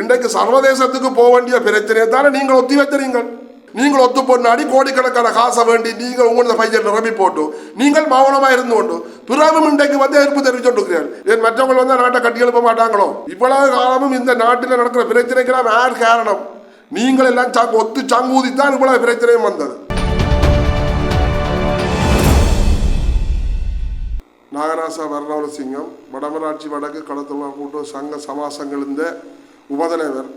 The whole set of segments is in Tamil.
இன்றைக்கு சர்வதேசத்துக்கு போக வேண்டிய பிரச்சனையை தானே நீங்கள் ஒத்தி வைக்கிறீங்கள் நீங்கள் ஒத்து பொண்ணாடி கோடிக்கணக்கான காசை வேண்டி நீங்கள் உங்களோட பையன் நிரம்பி போட்டு நீங்கள் மௌனமாக இருந்து கொண்டு பிறகும் இன்றைக்கு வந்து எதிர்ப்பு தெரிவிச்சுட்டு இருக்கிறார் ஏன் மற்றவங்க வந்து நாட்டை கட்டி எழுப்ப மாட்டாங்களோ? இவ்வளவு காலமும் இந்த நாட்டில் நடக்கிற பிரச்சனைக்கெல்லாம் யார் காரணம். நீங்கள் எல்லாம் சாக்கு ஒத்து தான் இவ்வளவு பிரச்சனையும் வந்தது. நாகராசா வர்ணவல சிங்கம் வடமராட்சி வடக்கு கடத்தொழில் கூட்டம் சங்க சமாசங்களிருந்த உபதலைவர்.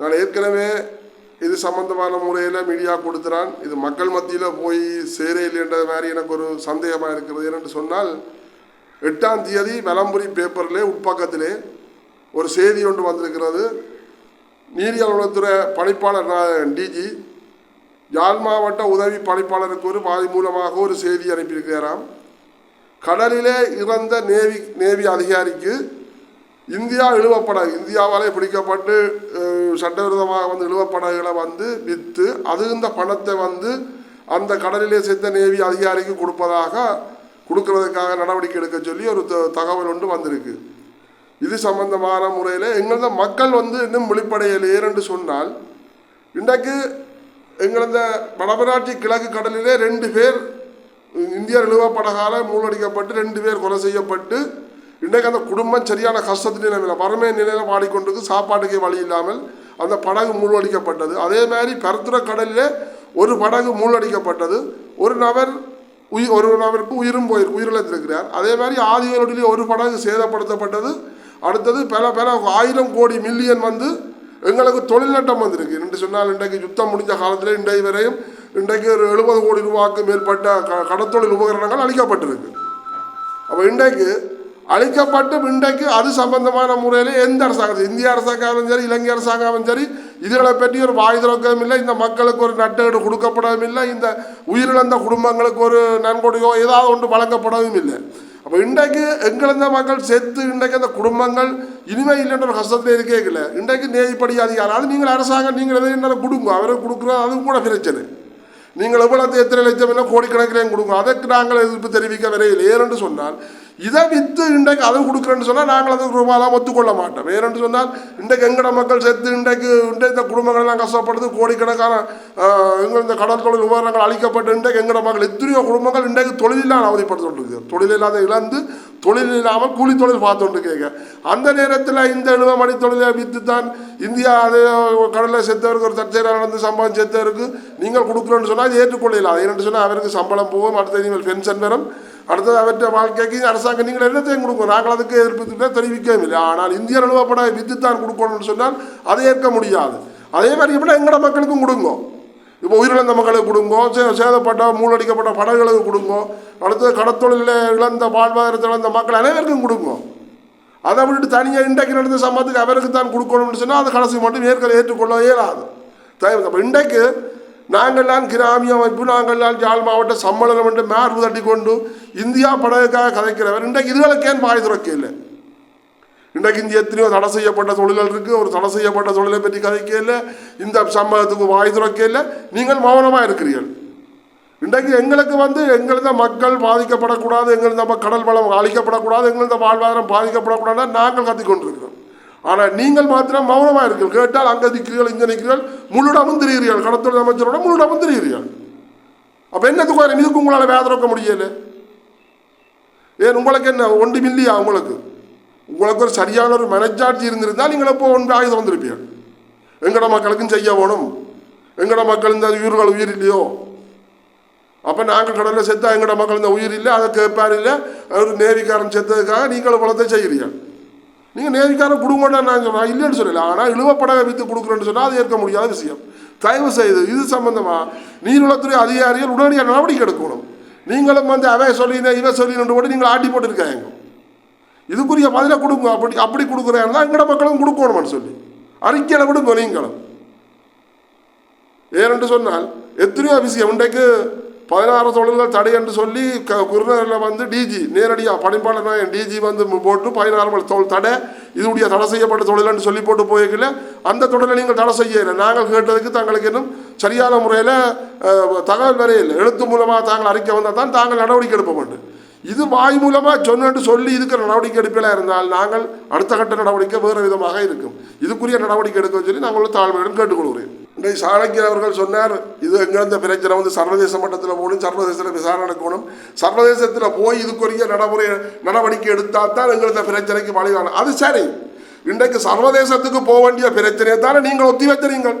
நான் ஏற்கனவே இது சம்பந்தமான முறையில் மீடியா கொடுத்துறான். இது மக்கள் மத்தியில் போய் சேரையில்லைன்ற மாதிரி எனக்கு ஒரு சந்தேகமாக இருக்கிறது. ஏனென்று சொன்னால் எட்டாம் தேதி வலம்புரி பேப்பரிலே உட்பக்கத்திலே ஒரு செய்தி ஒன்று வந்திருக்கிறது. நீதி அலுவலகத்துறை பணிப்பாளர் டிஜி யாழ் மாவட்ட உதவி பணிப்பாளருக்கு ஒரு வாய் மூலமாக ஒரு செய்தி அனுப்பியிருக்கிறாராம். கடலிலே இறந்த நேவி நேவி அதிகாரிக்கு இந்தியா இழுவப்படகு இந்தியாவாலே பிடிக்கப்பட்டு சட்டவிரோதமாக வந்து இழுவப்படகுகளை வந்து விற்று அது இந்த பணத்தை வந்து அந்த கடலிலே சேர்ந்த நேவி அதிகாரிக்கு கொடுப்பதாக கொடுக்கறதுக்காக நடவடிக்கை எடுக்க சொல்லி ஒரு த- தகவல் ஒன்று வந்திருக்கு. இது சம்பந்தமான முறையில் எங்களது மக்கள் வந்து இன்னும் விழிப்படையலையே என்று சொன்னால் இன்றைக்கு எங்களது வடமராட்சி கிழக்கு கடலிலே ரெண்டு பேர் இந்திய நிலுவப்படகால மூழ்கடிக்கப்பட்டு ரெண்டு பேர் கொலை செய்யப்பட்டு இன்றைக்கு அந்த குடும்பம் சரியான கஷ்டத்து நிலைமையில் வறுமை நிலையில் பாடிக்கொண்டிருக்கு சாப்பாட்டுக்கே வழி இல்லாமல் அந்த படகு மூழ்கடிக்கப்பட்டது. அதே மாதிரி கருத்துர கடலில் ஒரு படகு மூழ்கடிக்கப்பட்டது. ஒரு நபர் உயிர் ஒரு நபருக்கு உயிரும் போய் உயிரிழந்திருக்கிறார். அதே மாதிரி ஆதிவருடைய ஒரு படகு சேதப்படுத்தப்பட்டது. அடுத்தது பல பல ஆயிரம் கோடி மில்லியன் வந்து எங்களுக்கு தொழில் நட்டம் வந்திருக்கு. என்று சொன்னால் இன்றைக்கு யுத்தம் முடிஞ்ச காலத்தில் இன்றைய வரையும் இன்றைக்கு ஒரு எழுபது கோடி ரூபாய்க்கு மேற்பட்ட க கடத்தொழில் உபகரணங்கள் அளிக்கப்பட்டிருக்கு. அப்போ இன்றைக்கு அழிக்கப்பட்டு இன்றைக்கு அது சம்பந்தமான முறையில் எந்த அரசாங்கம் இந்திய அரசாங்கமும் சரி இலங்கை அரசாங்கமும் சரி இதுகளை பற்றி ஒரு வாய் திறக்கவும் இல்லை. இந்த மக்களுக்கு ஒரு நட்டேடு கொடுக்கப்படவும் இல்லை. இந்த உயிரிழந்த குடும்பங்களுக்கு ஒரு நன்கொடையோ ஏதாவது ஒன்று வழங்கப்படவும் இல்லை. அப்போ இன்றைக்கு எங்கிருந்த மக்கள் செத்து இன்றைக்கு அந்த குடும்பங்கள் இனிமே இல்லைன்ற ஒரு கஷ்டத்தில் இருக்கே இல்லை. இன்றைக்கு நேய்ப்படி அதிகாரம். அது நீங்கள் அரசாங்கம் நீங்கள் எதை என்ன கொடுங்க. அவருக்கு கொடுக்குறது அதுவும் கூட பிரச்சனை. நீங்கள் எவ்வளோ எத்தனை லட்சம் என்ன கோடிக்கணக்கிலையும் கொடுங்க. அதற்கு நாங்கள் எதிர்ப்பு தெரிவிக்க வரையில் ஏறென்று சொன்னால் இதை விற்று இன்றைக்கு அதை கொடுக்குறேன்னு சொன்னால் நாங்கள் அதை ரூபாயெல்லாம் ஒத்துக்கொள்ள மாட்டோம். வேறென்று சொன்னால் இன்றைக்கு எங்கட மக்கள் செத்து இன்றைக்கு இன்றைக்கு இந்த குடும்பங்கள் எல்லாம் கஷ்டப்படுது கோடிக்கணக்கான எங்கள் இந்த கடல் தொழில் உபகரணங்கள் அளிக்கப்பட்டு இன்றைக்கு எங்கட மக்கள் எத்தனையோ குடும்பங்கள் இன்றைக்கு தொழிலில்லாமல் அவதிப்படுத்திட்டு தொழில் இல்லாத இழந்து தொழில் இல்லாமல் கூலி தொழில் பார்த்துட்டு கேட்க அந்த நேரத்தில் இந்த இழுவமணி தொழிலை விற்று தான் இந்தியா அது கடலில் செத்தவருக்கு ஒரு தற்செயலாக நடந்து சம்பளம் செத்தவருக்கு நீங்கள் கொடுக்குறோன்னு சொன்னால் அது ஏற்றுக்கொள்ளலாம் ஏன்னு சொன்னால் அவருக்கு சம்பளம் போகும் அடுத்த நீங்கள் பென்ஷன் பெறும். அடுத்தது அவற்றை வாழ்க்கைக்கு அரசாங்கம் நீங்கள் என்னத்தையும் கொடுக்கும்? நாங்கள் அதுக்கு எதிர்ப்பு தெரிவிக்கவும் இல்லை. ஆனால் இந்திய நிறுவப்பட வித்து தான் கொடுக்கணும்னு சொன்னால் அதை ஏற்க முடியாது. அதே மாதிரி எப்படி எங்கட மக்களுக்கும் கொடுங்க. இப்போ உயிரிழந்த மக்களுக்கு கொடுங்கோ சே- சேதப்பட்ட மூலடிக்கப்பட்ட படங்களுக்கு கொடுங்கோ அடுத்தது கடத்தொழிலில் இழந்த வாழ்வாதாரத்தில் இழந்த மக்கள் அனைவருக்கும் கொடுங்கோ. அதை விட்டுட்டு தனியாக இன்றைக்கு நடந்த சம்பவத்துக்கு அவருக்கு தான் கொடுக்கணும்னு சொன்னால் அது கடைசி மட்டும் ஏற்க ஏற்றுக்கொள்ள இயலாது. தயவு அப்போ இன்றைக்கு நாங்கள்லாம் கிராமிய அமைப்பு நாங்கள்லாம் ஜாழ் மாவட்ட சம்மேளனம் என்று மார்பு தட்டி கொண்டு இந்தியா படகுக்காக கதைக்கிறவர். இன்றைக்கு இதுகளுக்கு ஏன் வாய் துறக்க இல்லை? இன்றைக்கு இந்திய எத்தனையோ தடை செய்யப்பட்ட தொழில்கள் இருக்குது ஒரு தடை செய்யப்பட்ட தொழிலை பற்றி கதைக்க இல்லை. இந்த சம்பவத்துக்கு வாய் துறக்க இல்லை. நீங்கள் மௌனமாக இருக்கிறீர்கள். இன்றைக்கு எங்களுக்கு வந்து எங்களது மக்கள் பாதிக்கப்படக்கூடாது எங்களது நம்ம கடல் வளம் அழிக்கப்படக்கூடாது எங்களது வாழ்வாதாரம் பாதிக்கப்படக்கூடாதுன்னா நாங்கள் கத்திக்கொண்டிருக்கிறோம். ஆனால் நீங்கள் மாத்திரம் மௌனமாக இருக்கீர்கள் கேட்டால் அங்கே நிற்கிறீர்கள் இங்கே நிற்கிறீர்கள். முள்ளிடமும் திரிகிறீர்கள் கடத்தொழில் அமைச்சரோட முள்ளிடமும் திரிகிறீர்கள் அப்போ என்னத்துக்கு வரும்? இதுக்கு உங்களால் வேதரக்க முடியல. ஏன் உங்களுக்கு என்ன ஒன்று மில்லியா உங்களுக்கு? உங்களுக்கு ஒரு சரியான ஒரு மனச்சாட்சி இருந்திருந்தால் நீங்கள் எப்போ ஒன்று ஆயுதம் வந்திருப்பீர்கள்? எங்கட மக்களுக்கும் செய்ய வேணும். எங்கட மக்கள் இந்த உயிர்கள் உயிர் இல்லையோ? அப்போ நாங்கள் கடலில் செத்தா எங்கட மக்கள் இந்த உயிர் இல்லை அதை கேட்பார் இல்லை. ஒரு நேவிக்காரன் செத்ததுக்காக நீங்கள் பலத்தை செய்கிறீர்கள். நீங்கள் நேர்காரம் கொடுக்க மாட்டேன் நான் சொல்கிறேன் இல்லைன்னு சொல்லல. ஆனால் இழுவப்பட வித்து கொடுக்குறேன்னு சொன்னால் அது ஏற்க முடியாத விஷயம். தயவு செய்து இது சம்பந்தமாக நீர்வளத்துறை அதிகாரிகள் உடனடியாக நடவடிக்கை எடுக்கணும். நீங்களும் வந்து அவை சொல்லினேன் இவை சொல்லினு கூட நீங்கள் ஆட்டி போட்டிருக்காங்க. இதுக்குரிய பதிலை கொடுங்க. அப்படி அப்படி கொடுக்குறேன்னா எங்கட மக்களும் கொடுக்கணும்னு சொல்லி. அறிக்கையில் விடுங்க நீங்களும். ஏனென்று சொன்னால் எத்தனையோ விஷயம். இன்றைக்கு பதினாறு தொழில்கள் தடை என்று சொல்லி க குருநரில் வந்து டிஜி நேரடியாக பணிப்பாளர் டிஜி வந்து போட்டு பதினாறு தொழில் தடை இதுடைய தடை செய்யப்பட்ட தொழில்னு சொல்லி போட்டு போயிருக்கல. அந்த தொழிலை நீங்கள் தடை செய்யலை நாங்கள் கேட்டதுக்கு தங்களுக்கு இன்னும் சரியான முறையில் தகவல் வரையில் எழுத்து மூலமாக தாங்கள் அறிக்கை வந்தால் தான் தாங்கள் நடவடிக்கை எடுப்ப வேண்டும் இது வாய் மூலமாக சொன்னு சொல்லி இதுக்கு நடவடிக்கை எடுப்பில் இருந்தால் நாங்கள் அடுத்த கட்ட நடவடிக்கை வேறு விதமாக இருக்கும். இதுக்குரிய நடவடிக்கை எடுக்க சொல்லி நாங்கள் தாழ்மையுடன் கேட்டுக்கொள்கிறேன். இன்றைக்கு சாணக்கியர் அவர்கள் சொன்னார் இது எங்கிருந்த பிரச்சனை? வந்து சர்வதேச மட்டத்தில் போகணும் சர்வதேசத்தில் விசாரணை நடக்கணும். சர்வதேசத்தில் போய் இதுக்குரிய நடைமுறை நடவடிக்கை எடுத்தால் தான் எங்கிருந்த பிரச்சனைக்கு வழிகாணும் அது சரி. இன்றைக்கு சர்வதேசத்துக்கு போக வேண்டிய பிரச்சனையை தானே நீங்கள் ஒத்தி வைக்கிறீங்கள்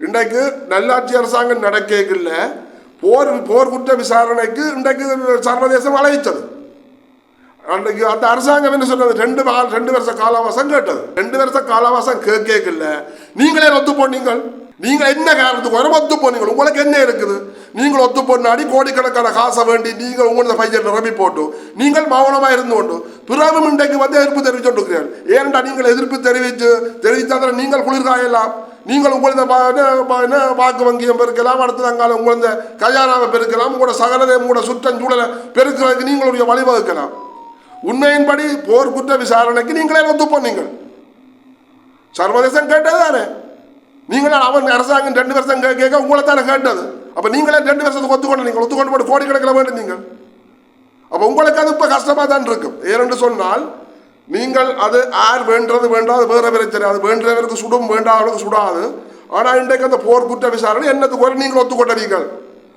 இன்றைக்கு நல்லாட்சி அரசாங்கம் நடக்கல போர் போர் குற்ற விசாரணைக்கு இன்றைக்கு சர்வதேசம் அழைத்தது. அன்றைக்கு அந்த அரசாங்கம் என்ன சொன்னது ரெண்டு நாள் ரெண்டு வருஷ காலாவாசம் கேட்டது. ரெண்டு வருஷம் காலாவாசம் கேட்கல நீங்களே ஒத்து போனீங்கள் நீங்கள் என்ன காரணத்துக்கு வர ஒத்து போனீங்க உங்களுக்கு என்ன இருக்குது? நீங்கள் ஒத்து போனாடி கோடிக்கணக்கான காசை வேண்டி நீங்கள் உங்களோட பையன் நிரம்பி போட்டு நீங்கள் மௌனமாக இருந்து கொண்டு பிறகும் இன்றைக்கு வந்து எதிர்ப்பு தெரிவிச்சுட்டு ஏனென்றா நீங்கள் எதிர்ப்பு தெரிவித்து தெரிவித்தால் நீங்கள் குளிர்காயலாம். நீங்கள் உங்களது என்ன என்ன வாக்கு வங்கியம் பெருக்கலாம் அடுத்த அங்கால உங்களது கல்யாணாவை பெருக்கலாம் உங்களோட சகலதை உங்களோட சுற்றஞ்சூழலை பெருக்கிறதுக்கு நீங்களுடைய வழிவகுக்கலாம். உண்மையின்படி போர் குற்ற விசாரணைக்கு நீங்களே ஒத்து போனீங்கள் சர்வதேசம் கேட்டது தானே நீங்களே அவன் அரசாங்கம் ரெண்டு வருஷம் கேட்க உங்களை தானே கேட்டது? அப்போ நீங்களே ரெண்டு வருஷத்துக்கு ஒத்துக்கொண்டு நீங்கள் ஒத்துக்கொண்டு போட்டு கோடிக்கணக்கில் வேண்டும் நீங்கள் அப்போ உங்களுக்கு அது இப்போ கஷ்டமாக தான் இருக்கும் ஏனென்று சொன்னால் நீங்கள் அது யார் வேண்டது வேண்டாது வேற பிரச்சனை. அது வேண்டவருக்கு சுடும் வேண்டாதவருக்கு சுடாது. ஆனால் இன்றைக்கு அந்த போர் குற்ற விசாரணை என்னத்துக்கு ஒரு நீங்கள் ஒத்துக்கொண்டீர்கள்.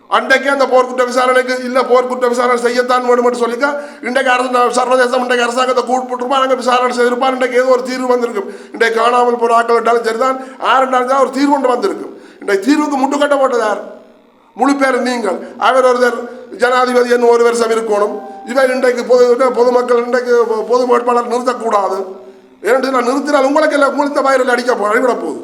அன்றைக்கே அந்த போர்க்குற்ற விசாரணைக்கு இல்லை போர்க்குற்ற விசாரணை செய்யத்தான் வேணும் என்று சொல்லிக்க இன்றைக்கு அரசு சர்வதேசம் இன்றைக்கு அரசாங்கத்தை கூப்பிட்டுருப்பா நாங்கள் விசாரணை செய்திருப்பார் இன்றைக்கு ஏதோ ஒரு தீர்வு வந்திருக்கும் இன்றைக்கு காணாமல் போகிற ஆக்கள் விட்டாலும் சரிதான் யாருண்டாலும் தான் ஒரு தீர்வு ஒன்று வந்திருக்கும் இன்றைக்கு தீர்வுக்கு முட்டுக்கட்ட போட்டது யார்? முழு பேர் நீங்கள். அவர் ஒருத்தர் ஜனாதிபதி என்ன ஒரு வருஷம் இருக்கணும். இவர் இன்றைக்கு பொது பொதுமக்கள் இன்றைக்கு பொது வேட்பாளர் நிறுத்தக்கூடாது. ஏன்னு நான் நிறுத்தினால் உங்களுக்கு எல்லாம் உங்களுக்கு வயிறில் அடிக்க போ அடிவிட போகுது.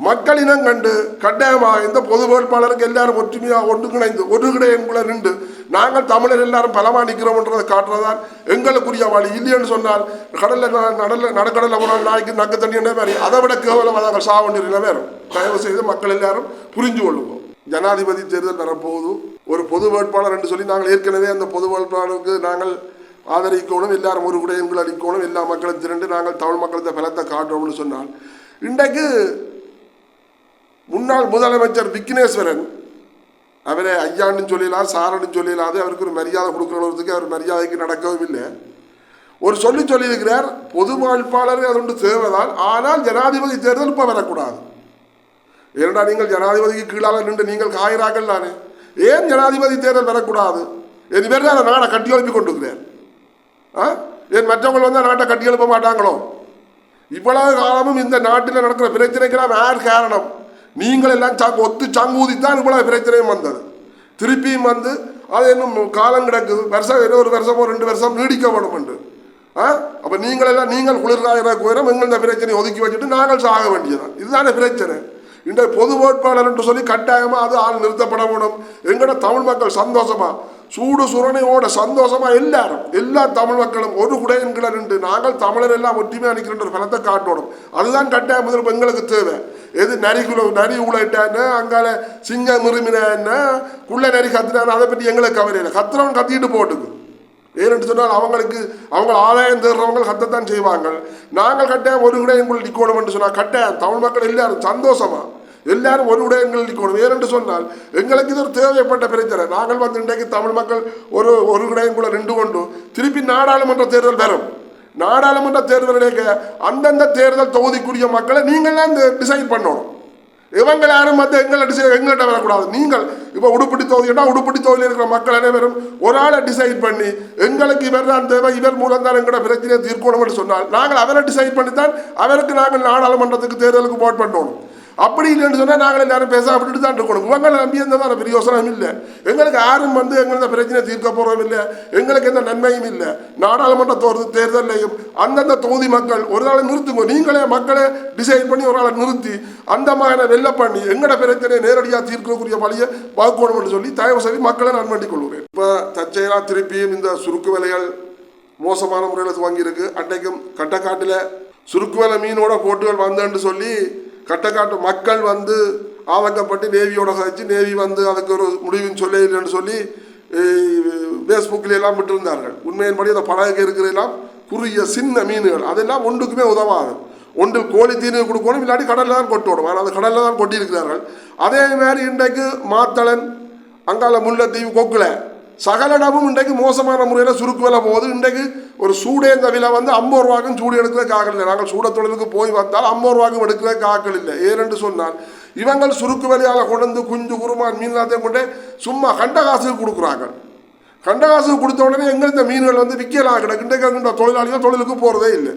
மக்களினம் கண்டு கட்டாயமாக இந்த பொது வேட்பாளருக்கு எல்லாரும் ஒற்றுமையாக ஒன்றுங்கிணைந்து ஒருங்கிணைக்குள்ள நின்று நாங்கள் தமிழர் எல்லாரும் பலமாக நிற்கிறோம்ன்றதை காட்டுறதான் எங்களுக்குரிய வழி இல்லைன்னு சொன்னால் கடலில் நடல நடக்கடலில் நடுக்கடலில் ஒரு நக்கு தண்ணி என்ன மாதிரி. அதை விட கேவலமாக நாங்கள் சாக வேண்டிய வரும் தயவு செய்து மக்கள் எல்லாரும் புரிஞ்சு கொள்ளுவோம். ஜனாதிபதி தேர்தல் வரப்போகுது. ஒரு பொது வேட்பாளர் என்று சொல்லி நாங்கள் ஏற்கனவே அந்த பொது வேட்பாளருக்கு நாங்கள் ஆதரிக்கணும் எல்லாரும் ஒரு குடையங்கள் அளிக்கணும் எல்லா மக்களும் திரண்டு நாங்கள் தமிழ் மக்களுக்கு பலத்தை காட்டுறோம்னு சொன்னால் இன்றைக்கு முன்னாள் முதலமைச்சர் விக்னேஸ்வரன் அவரை ஐயான்னு சொல்லலாம் சாரன்னு சொல்லலாது அவருக்கு ஒரு மரியாதை கொடுக்கணுன்றதுக்கு அவர் மரியாதைக்கு நடக்கவும் இல்லை. ஒரு சொல்லி சொல்லியிருக்கிறார் பொது வேட்பாளர் அது ஒன்று தேவைதான் ஆனால் ஜனாதிபதி தேர்தல் இப்போ வரக்கூடாது. ஏன்னா நீங்கள் ஜனாதிபதிக்கு கீழாக நின்று நீங்கள் காயிறார்கள் தானே? ஏன் ஜனாதிபதி தேர்தல் வரக்கூடாது? என் பேர் அதை நாடை கட்டி எழுப்பி கொண்டிருக்கிறேன் ஆ? ஏன் மற்றவங்க வந்து நாட்டை கட்டி எழுப்ப மாட்டாங்களோ? இவ்வளவு காலமும் இந்த நாட்டில் நடக்கிற பிரச்சனைக்கெல்லாம் யார் காரணம்? நீங்கள் எல்லாம் ஒத்து சங்கூதி தான் இவ்வளவு பிரச்சனையும் வந்தது. திருப்பியும் வந்து அது இன்னும் காலம் கிடக்குது. வருஷம் ஏதோ ஒரு வருஷமோ ரெண்டு வருஷம் நீடிக்க என்று. ஆ? அப்போ நீங்கள் எல்லாம் நீங்கள் குளிர்காயிற கோயிலும் எங்கள் இந்த பிரச்சனையை ஒதுக்கி வச்சுட்டு நாங்கள் சாக வேண்டியதான் இதுதானே பிரச்சனை. இன்றைய பொது வேட்பாளர் என்று சொல்லி கட்டாயமாக அது ஆள் நிறுத்தப்பட வேணும். எங்கட தமிழ் மக்கள் சந்தோஷமா? சூடு சுரணையோட சந்தோஷமா எல்லாரும் எல்லா தமிழ் மக்களும் ஒரு குடையின் நின்று நாங்கள் தமிழர் எல்லாம் ஒற்றுமையாக நிற்கின்ற ஒரு பலத்தை காட்டணும். அதுதான் கட்டாயம் முதல் எங்களுக்கு தேவை. எது நரிக்குள்ள நரி உழைட்டான்னு அங்கால சிங்கம் மிருமின குள்ள நரி கத்துனான்னு அதை பற்றி எங்களுக்கு கவலை இல்லை. கத்துறவன் கத்திட்டு போட்டுக்கு. ஏனென்று சொன்னால் அவங்களுக்கு அவங்க ஆதாயம் தேடுறவங்க கத்தத்தான் செய்வாங்க. நாங்கள் கட்டாயம் ஒரு விடயங்கள் நிற்கணும் என்று சொன்னால் கட்டாயம். தமிழ் மக்கள் எல்லாரும் சந்தோஷமா? எல்லாரும் ஒரு விடயங்கள் நிற்கணும். ஏனென்று சொன்னால் எங்களுக்கு இது ஒரு தேவைப்பட்ட பிரச்சனை. நாங்கள் வந்து இன்றைக்கு தமிழ் மக்கள் ஒரு ஒரு விடயங்குள்ள நின்று கொண்டு திருப்பி நாடாளுமன்ற தேர்தல் பெறும் நாடாளுமன்ற தேர்தலுடைய அந்தந்த தேர்தல் தொகுதிக்குரிய மக்களை நீங்கள் தான் டிசைட் பண்ணணும். இவங்க யாரும் வந்து எங்களை டிசைட் எங்கள்கிட்ட வரக்கூடாது. நீங்கள் இப்போ உடுப்படி தொகுதினா உடுப்படி தொகுதியில் இருக்கிற மக்கள் அனைவரும் ஒரு ஆளை டிசைட் பண்ணி எங்களுக்கு இவர் தான் தேவை இவர் மூலம் தான் எங்களோட பிரச்சனையை தீர்க்கணும்னு சொன்னால் நாங்கள் அவரை டிசைட் பண்ணி தான் அவருக்கு நாங்கள் நாடாளுமன்றத்துக்கு தேர்தலுக்கு போட் பண்ணணும். அப்படி இல்லைன்னு சொன்னால் நாங்கள் எல்லாரும் பேச அப்படிட்டு தான் இருக்கணும் உங்களை நம்பி எந்த மாதிரி பிரயோசனம் இல்லை. எங்களுக்கு யாரும் வந்து எங்களோட பிரச்சனையை தீர்க்க போகிறோம் இல்லை. எங்களுக்கு எந்த நன்மையும் இல்லை. நாடாளுமன்ற தோர் தேர்தலையும் அந்தந்த தொகுதி மக்கள் ஒரு நாளை நிறுத்துங்க. நீங்களே மக்களை டிசைட் பண்ணி ஒரு நாளை நிறுத்தி அந்த மாதிரி வெள்ள பண்ணி எங்களோட பிரச்சனையை நேரடியாக தீர்க்கக்கூடிய வழியை பார்க்கணும்னு சொல்லி தயவு செய்து மக்களை நான் வேண்டிக் கொள்கிறேன் இப்போ தற்செயலாக திருப்பியும் இந்த சுருக்கு விலைகள் மோசமான முறையில் துவங்கியிருக்கு. அன்றைக்கும் கட்டக்காட்டில் சுருக்கு விலை மீனோட போட்டுகள் வந்தேன்னு சொல்லி கட்டக்காட்டு மக்கள் வந்து ஆதங்கப்பட்டு நேவியோட கழிச்சு நேவி வந்து அதுக்கு ஒரு முடிவுன்னு சொல்ல இல்லைன்னு சொல்லி ஃபேஸ்புக்கில் எல்லாம் விட்டிருந்தார்கள். உண்மையின்படி அந்த படகு இருக்கிறதெல்லாம் குறுகிய சின்ன மீன்கள். அதெல்லாம் ஒன்றுக்குமே உதவாது. ஒன்று கோழி தீனி கொடுக்கணும் இல்லாட்டி கடலில் தான் கொட்டணும் ஆனால் அது கடலில் தான் கொட்டியிருக்கிறார்கள். அதே மாதிரி இன்றைக்கு மாத்தளன் அங்கால முல்லைத்தீவு கொக்குல சகலிடமும் இன்றைக்கு மோசமான முறையில் சுருக்கு விலை போகுது. இன்றைக்கு ஒரு சூடேந்த விலை வந்து ஐம்பது ரூபாக்கும் சூடு எடுக்கவே ஆகல் இல்லை. நாங்கள் சூட தொழிலுக்கு போய் வந்தால் ஐம்பது ரூபாக்கும் எடுக்கிறதுக்கு காக்கல இல்லை. ஏனென்று சொன்னால் இவங்கள் சுருக்கு விலையால் கொண்டு குஞ்சு குருமான் மீன் எல்லாத்தையும் கொண்டு சும்மா கண்ட காசுக்கு கொடுக்குறாங்க. கண்ட காசுக்கு கொடுத்த உடனே எங்கே இந்த மீன்கள் வந்து விற்கலாம் கிடக்கு? இன்றைக்கு இந்த தொழிலாளிகள் தொழிலுக்கு போகிறதே இல்லை.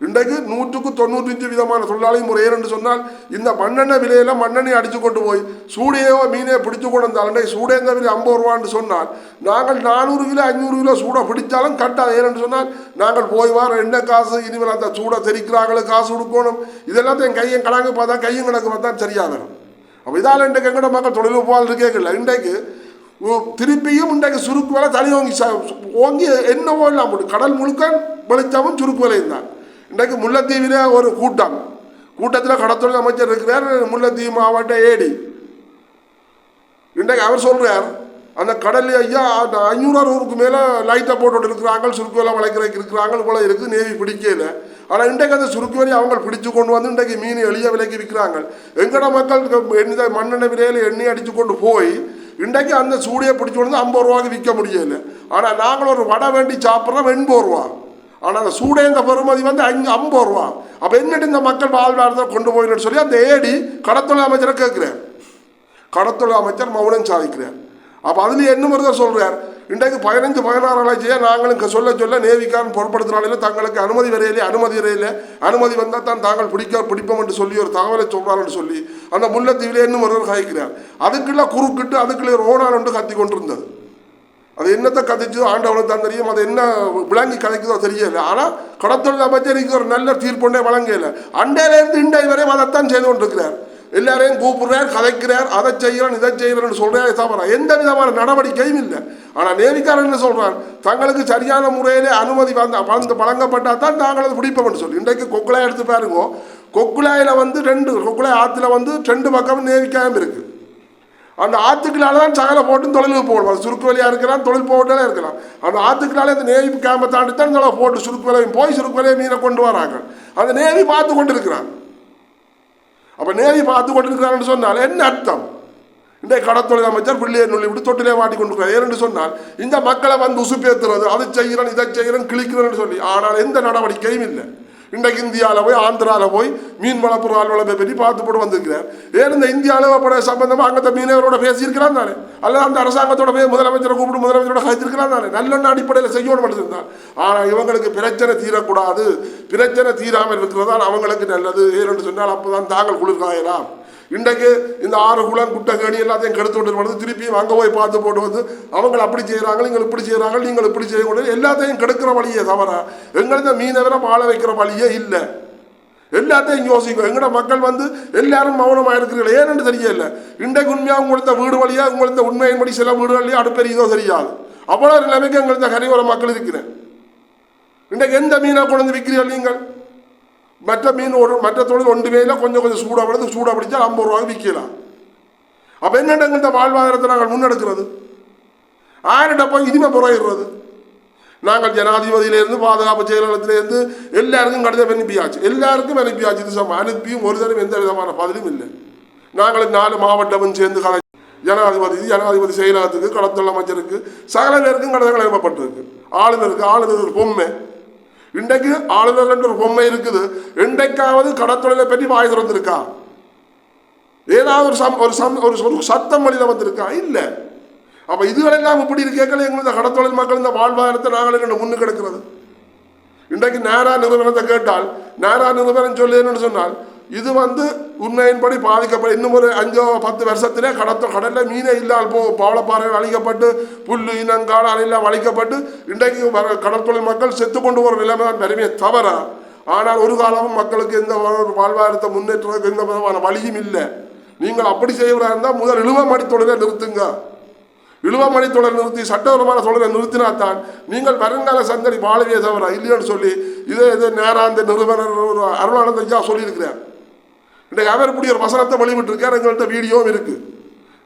இன்றைக்கு நூற்றுக்கு தொண்ணூற்றஞ்சு விதமான தொழிலாளி முறை என்று சொன்னால் இந்த மண்ணெண்ணெய் விலையில மண்ணெண்ணெய் அடித்து கொண்டு போய் சூடையோ மீனே பிடிச்சு கொண்டு வந்தால் சூடேந்த விலை ஐம்பது ரூபான்னு சொன்னால் நாங்கள் நானூறு கிலோ அஞ்சூறு கிலோ சூடை பிடிச்சாலும் கட்டாது. ஏன்னு சொன்னால் நாங்கள் போய் வர என்ன காசு இனிமேல் அந்த சூடை தெரிக்கிறாங்களுக்கு காசு கொடுக்கணும் இதெல்லாம் என் கையும் கணக்கு பார்த்தா கையும் கணக்கு பார்த்தா சரியாக வரும் அப்போ இதால் இன்றைக்கு எங்கட மக்கள் தொழில் போகாது இருக்கேங்கல்ல இன்றைக்கு திருப்பியும் இன்றைக்கு சுருக்கு வேலை தனி ஓங்கி ஓங்கி என்னவோ இல்லாமல் கடல் முழுக்க வெளிச்சமும் சுருக்கு வேலையும் தான். இன்றைக்கு முல்லைத்தீவில் ஒரு கூட்டம். கூட்டத்தில் கடத்தொழில் அமைச்சர் இருக்கிறார் முல்லைத்தீவு மாவட்ட ஏடி இன்றைக்கு அவர் சொல்கிறார் அந்த கடல் ஐயா அந்த ஐநூறு அறுபதுக்கு மேலே லைட்டை போட்டு இருக்கிறாங்க சுருக்குவெல்லாம் வேலை வளைக்கிறதுக்கு இருக்கிறாங்க போல இருக்குது நேவி பிடிக்கல. ஆனால் இன்றைக்கு அந்த சுருக்கு வேலையை அவங்க பிடிச்சு கொண்டு வந்து இன்றைக்கு மீன் எளிய விலைக்கு விற்கிறாங்க. எங்கட மக்கள் இந்த மண்ணெண்ணெய் விலையில் எண்ணெய் அடித்து கொண்டு போய் இன்றைக்கு அந்த சூடியை பிடிச்சி கொண்டு வந்து ஐம்பது ரூபாய்க்கு விற்க முடியல. ஆனால் நாங்கள் ஒரு வடை வேண்டி சாப்பிட்றோம் எண்பது ரூபா. ஆனால் அந்த சூடேந்த பெறுமதி வந்து அங்கே ஐம்பது ரூபா. அப்போ என்னட்டு இந்த மக்கள் வாழ்வாரத்தை கொண்டு போயின்னு சொல்லி அந்த ஏடி கடத்தொழில் அமைச்சரை கேட்குறேன் கடத்தொழில் அமைச்சர் மௌனம் சாதிக்கிறார். அப்போ அதுலேயே என்ன ஒருத்தர் சொல்கிறார் இன்றைக்கு பதினஞ்சு பதினாறு ஆளாச்சியே நாங்களும் இங்கே சொல்ல சொல்ல நேவிக்கான் பொருட்படுத்தினாலே தங்களுக்கு அனுமதி வரையிலே அனுமதி வரையிலே அனுமதி வந்தால் தான் தாங்கள் பிடிக்க பிடிப்போம் என்று சொல்லி ஒரு தகவலை சொல்கிறான்னு சொல்லி அந்த முல்லைத்தீவிலே இன்னும் ஒருவர் காய்க்கிறார்? அதுக்குள்ள குறுக்கிட்டு அதுக்குள்ளே ரோடால் ஒன்று கத்தி கொண்டிருந்தது. அது என்னத்தை கதைச்சதோ ஆண்டவனுக்கு தான் தெரியும். அது என்ன விளங்கி கதைக்குதோ தெரியல. ஆனால் கடத்தொழில் அமைச்சருக்கு ஒரு நல்ல தீர்ப்புண்டே வழங்கல. அண்டையிலேருந்து இண்டை வரையும் அதைத்தான் செய்து கொண்டிருக்கிறார். எல்லாரையும் கூப்பிடுறார் கதைக்கிறார் அதை செய்கிறான் இதை செய்கிறேன்னு சொல்கிறார் தவிர எந்த விதமான நடவடிக்கையும் இல்லை. ஆனால் நேவிக்காரன் என்ன சொல்கிறான் தங்களுக்கு சரியான முறையிலே அனுமதி வந்த வந்து வழங்கப்பட்டால் தான் நாங்கள் அதை பிடிப்போம்னு சொல்லி. இன்றைக்கு கொக்குலாய் எடுத்து பாருங்க கொக்குலாயில் வந்து ரெண்டு கொக்குலாய் ஆற்றுல வந்து ரெண்டு பக்கமும் நேவிக்காயம் இருக்குது அந்த ஆற்றுக்குனால தான் சகலை போட்டு தொழிலுக்கு போகணும். சுருக்கு வழியாக இருக்கலாம் தொழில் போட்டாலே இருக்கலாம். அந்த ஆற்றுக்குனாலே அந்த நேவி கேம்பை தாண்டி தான் தொலை போட்டு சுருக்கு வலையும் போய் சுருக்கு வலையை மீனை கொண்டு வராங்க. அந்த நேவி பார்த்து கொண்டு இருக்கிறான் அப்போ நேவி பார்த்து கொண்டு இருக்கிறான்னு சொன்னால் என்ன அர்த்தம்? இன்றைய கடத்தொழில் அமைச்சர் பிள்ளையை நுள்ளி விட்டு தொட்டிலே மாட்டி கொண்டிருக்கிறார். ஏன்னு சொன்னால் இந்த மக்களை வந்து உசுப்பேத்துறது அதை செய்கிறேன் இதை செய்கிறேன் கிழிக்கிறேன்னு சொல்லி. ஆனால் எந்த நடவடிக்கையும் இல்லை. இன்றைக்கு இந்தியாவில் போய் ஆந்திராவில் போய் மீன் வளர்ப்பு ஆள் வளர்ப்பை பற்றி பார்த்து போட்டு வந்திருக்கிறார். ஏன் இந்த இந்திய அளவுப்பட சம்பந்தமாக அங்கத்தை மீனவரோட பேசியிருக்கிறான் தானே? அல்லது அந்த அரசாங்கத்தோட போய் முதலமைச்சரை கூப்பிட்டு முதலமைச்சரோட கழிச்சிருக்கிறான் தானே? நல்லெண்ண அடிப்படையில் செய்யணும் மட்டும்தான். ஆனால் இவங்களுக்கு பிரச்சனை தீரக்கூடாது. பிரச்சனை தீராமல் இருக்கிறதான் அவங்களுக்கு நல்லது. ஏன்னு சொன்னால் அப்போ தான் தாங்கள் குளிர்காயலாம். இன்றைக்கு இந்த ஆறு குளம் குட்டை கேணி எல்லாத்தையும் கெடுத்து விட்டு வந்து திருப்பியும் அங்கே போய் பார்த்து போட்டு வந்து அவங்க அப்படி செய்கிறாங்க நீங்கள் இப்படி செய்கிறாங்க நீங்கள் இப்படி செய்யக்கூடாது. எல்லாத்தையும் கெடுக்கிற வழியே தவிர எங்களுக்கு மீனவரை வாழ வைக்கிற வழியே இல்லை. எல்லாத்தையும் யோசிக்கும் எங்களோட மக்கள் வந்து எல்லாரும் மௌனமாக இருக்கிறீர்கள் ஏன்னு தெரியல. இன்றைக்கு உண்மையாக உங்களுக்கு வீடு வழியாக உங்களத்த உண்மையின்படி சில வீடு வழியாக அடுப்பெரியதோ தெரியாது. அவ்வளோ நிலைமைக்கு எங்களுக்கு கரையோர மக்கள் இருக்கிறேன். இன்றைக்கு எந்த மீனை கொண்டு வந்து விற்கிறீர்கள் நீங்கள்? மற்ற மீன் ஒரு மற்ற தொழில் ஒன்றுமே இல்லை கொஞ்சம் கொஞ்சம் சூடாக படுத்து சூடாக பிடிச்சா ஐம்பது ரூபாய்க்கு விற்கலாம். அப்போ என்னென்ன இந்த வாழ்வாதாரத்தை நாங்கள் முன்னெடுக்கிறது? ஆரிட்ட போய் இனிமே புறையிடுறது நாங்கள் ஜனாதிபதியிலேருந்து பாதுகாப்பு செயலாளத்திலேருந்து எல்லாருக்கும் கடிதம் அனுப்பியாச்சு. எல்லாருக்கும் அனுப்பியாச்சு. இது சம அனுப்பியும் ஒரு தடவை எந்த விதமான பதிலும் இல்லை. நாங்கள் நாலு மாவட்டமும் சேர்ந்து கலை ஜனாதிபதி ஜனாதிபதி செயலகத்துக்கு கடத்தல் அமைச்சருக்கு சகல பேருக்கும் கடிதங்கள் அனுப்பப்பட்டிருக்கு. ஆளுநருக்கு ஆளுநர் ஒரு பொம்மை. இன்றைக்கு ஆளுநர் ஒரு பொம்மை இருக்குது. இன்றைக்காவது கடத்தொழிலை பற்றி வாய் திறந்திருக்கா? ஏதாவது ஒரு சம் ஒரு சம் ஒரு சத்தம் வழியில் வந்திருக்கா? இல்லை. அப்போ இதுகளெல்லாம் இப்படி இருக்கேக்கள் எங்களுக்கு இந்த கடத்தொழில் மக்கள் இந்த வாழ்வாதாரத்தை நாங்கள் என்ன கிடக்கிறது. எடுக்கிறது இன்றைக்கு நேரா நிறுவனத்தை கேட்டால் நேரா நிறுவனம் சொல்லி சொன்னால் இது வந்து உண்மையின்படி பாதிக்கப்பட இன்னும் ஒரு அஞ்சோ பத்து வருஷத்திலே கடத்த கடலில் மீனே இல்லால் போ பவளப்பாறைகள் அழிக்கப்பட்டு புல் இனங்காடு அலையெல்லாம் வலிக்கப்பட்டு இன்றைக்கு வர கடற்தொழில் மக்கள் செத்து கொண்டு போகிற நிலைமை தான் பெருமையை தவிர ஆனால் ஒரு காலமும் மக்களுக்கு எந்த ஒரு வாழ்வாதாரத்தை முன்னேற்றத்துக்கு எந்த விதமான வழியும் இல்லை. நீங்கள் அப்படி செய்வதாக இருந்தால் முதல் இழுவமடி தொழிலை நிறுத்துங்க. இழுவமணி தொழில் நிறுத்தி சட்டபூர்வமான தொடரை நிறுத்தினாத்தான் நீங்கள் வருங்கால சந்தடி வாழவே தவிர இல்லைன்னு சொல்லி இதே இது நேராந்த நிறுவனர் ஒரு அருளானந்த சொல்லியிருக்கிறார். இன்றைக்கு அவர் இப்படி ஒரு வசனத்தை வெளிவிட்டிருக்கார் எங்கள்கிட்ட வீடியோவும் இருக்கு.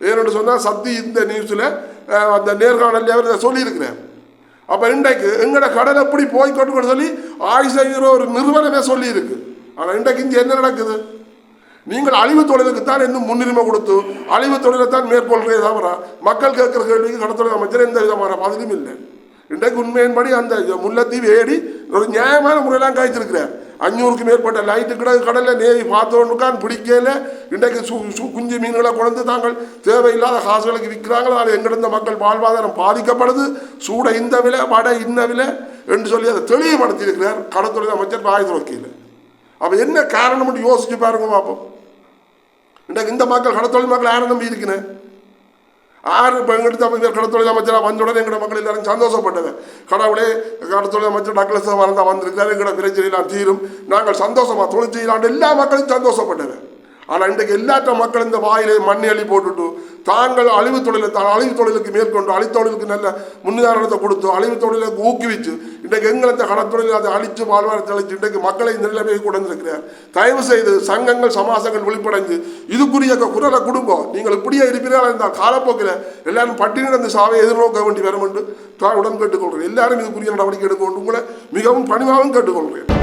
ஏன்னு சொன்னால் சக்தி இந்த நியூஸில் அந்த நேர்காணல் அவர் இதை சொல்லியிருக்கிறேன் அப்போ இன்றைக்கு எங்களோட கடல் எப்படி போய் கொண்டு சொல்லி ஆயுஷங்கிற ஒரு நிறுவனமே சொல்லியிருக்கு. ஆனால் இன்றைக்கு இங்கே என்ன நடக்குது? நீங்கள் அழிவு தொழிலுக்கு தான் இன்னும் முன்னுரிமை கொடுத்து அழிவு தொழிலை தான் மேற்கொள்றதே தவிர மக்கள் கேட்குற கேள்விக்கு கடத்தொழில் அமைச்சர் எந்த விதமான பதிலும் இல்லை. இன்றைக்கு உண்மையின்படி அந்த முல்லைத்தீவு ஏறி ஒரு நியாயமான முறையெல்லாம் காய்ச்சிருக்கிறார். அஞ்சூறுக்கு மேற்பட்ட லைட்டு கிடக்கு கடலில் நேவி பார்த்தோன்னுக்கான் பிடிக்கல. இன்றைக்கு சு சு குஞ்சு மீன்களை கொண்டு தாங்கள் தேவையில்லாத காசுகளுக்கு விற்கிறாங்களோ? அதில் எங்கிருந்த மக்கள் வாழ்வாதாரம் பாதிக்கப்படுது. சூட இந்த விலை வடை இன்ன விலை என்று சொல்லி அதை தெளிவுபடுத்தியிருக்கிறார் கடற்தொழில் அமைச்சர் வாய் வக்கீல் அப்போ என்ன காரணம்னு யோசிச்சு பாருங்க பார்ப்போம் இன்றைக்கு இந்த மக்கள் கடத்தொழில் மக்கள் யாரை நம்பி இருக்கிறேன் ஆறு பங்கெடுத்து எங்கிட்ட அமைச்சர் கடத்தொழில் அமைச்சராக வந்தவுடன் எங்களோட மக்கள் எல்லாரும் சந்தோஷப்பட்டது கடவுளே கடத்தொழில் அமைச்சர் டக்ளஸ் வளர்ந்தா வந்திருக்கிறார் எங்கட பிரச்சனையெல்லாம் தீரும் நாங்கள் சந்தோஷமா தொழில் செய்யலான்னு எல்லா மக்களும் சந்தோஷப்பட்டது ஆனால் இன்றைக்கு எல்லாத்த மக்கள் இந்த வாயிலே மண்ணை அள்ளி போட்டுட்டு தாங்கள் அழிவு தொழிலை தான் அழிவு தொழிலுக்கு மேற்கொண்டு அழித்தொழிலுக்கு நல்ல முன்னுதாரணத்தை கொடுத்து அழிவு தொழிலை ஊக்குவிச்சு இன்றைக்கு எங்களத்தை கடத்தொழில் அதை அழித்து வாழ்வாரத்தை அழித்து இன்றைக்கு மக்களை இந்த நிலைமையை கொண்டு வந்திருக்கிறார். தயவு செய்து சங்கங்கள் சமாசங்கள் வெளிப்படைஞ்சு இதுக்குரிய குரலை கொடுங்க. நீங்கள் இப்படியே இருப்பீர்களா இருந்தால் காலப்போக்கில் எல்லாரும் பட்டினி நடந்து சாவை எதிர்நோக்க வேண்டி வரும் என்று உடன் கேட்டுக்கொள்கிறேன். எல்லாரும் இதுக்குரிய நடவடிக்கை எடுக்க உங்களை மிகவும் பணிவாகவும் கேட்டுக்கொள்கிறேன்.